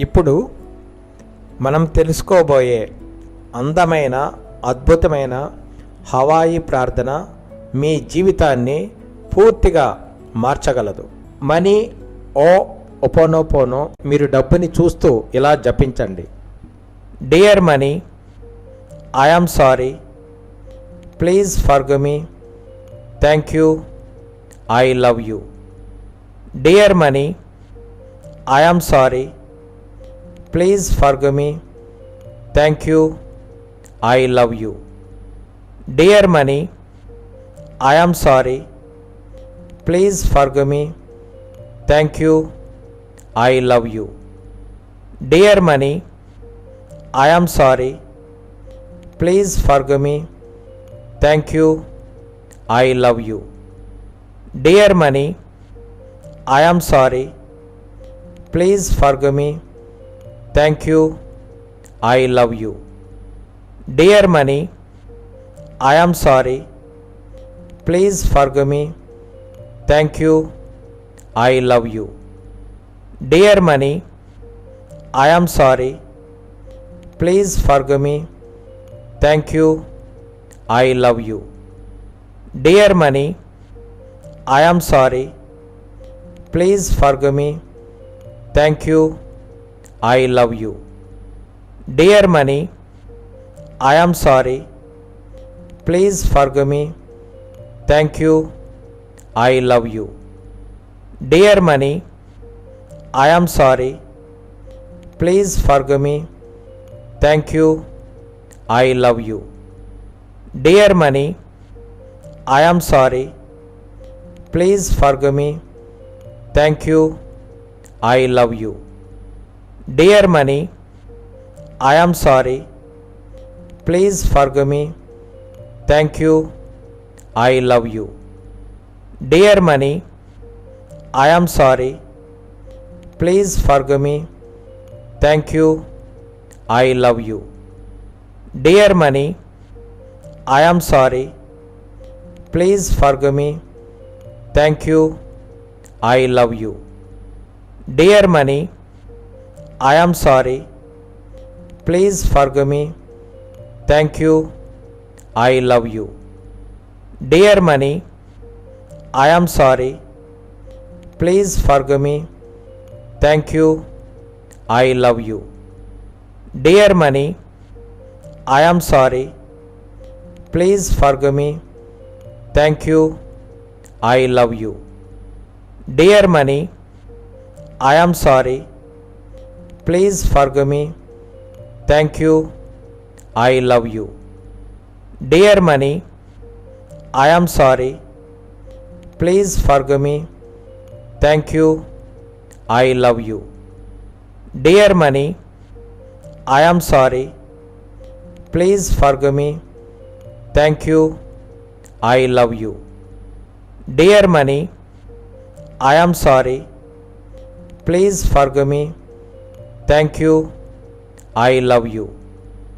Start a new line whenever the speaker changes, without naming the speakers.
ఇప్పుడు మనం తెలుసుకోబోయే అందమైన అద్భుతమైన హవాయి ప్రార్థన మీ జీవితాన్ని పూర్తిగా మార్చగలదు. మనీ ఓ ఒపోనోపోనో మీరు డబ్బుని చూస్తూ ఇలా జపించండి. Dear money I am sorry please forgive me thank you I love you dear money I am sorry Please forgive me. Thank you. I love you. Dear money, I am sorry. Please forgive me. Thank you. I love you. Dear money, I am sorry. Please forgive me. Thank you. I love you. Dear money, I am sorry. Please forgive me. Thank you. I love you. Dear money, I am sorry. Please forgive me. Thank you. I love you. Dear money, I am sorry. Please forgive me. Thank you. I love you. Dear money, I am sorry. Please forgive me. Thank you. I love you. Dear money, I am sorry. Please forgive me. Thank you. I love you. Dear money, I am sorry. Please forgive me. Thank you. I love you. Dear money, I am sorry. Please forgive me. Thank you. I love you. Dear money, I am sorry. Please forgive me. Thank you. I love you. Dear money, I am sorry. Please forgive me. Thank you. I love you. Dear money, I am sorry. Please forgive me. Thank you. I love you. Dear money, I am sorry. Please forgive me. Thank you. I love you. Dear money, I am sorry. Please forgive me. Thank you. I love you. Dear money, I am sorry. Please forgive me. Thank you. I love you. Dear money, I am sorry. Please forgive me. Thank you. I love you. Dear money, I am sorry. Please forgive me. Thank you. I love you. Dear money, I am sorry. Please forgive me. Thank you. I love you. Dear money, I am sorry. Please forgive me. Thank you. I love you.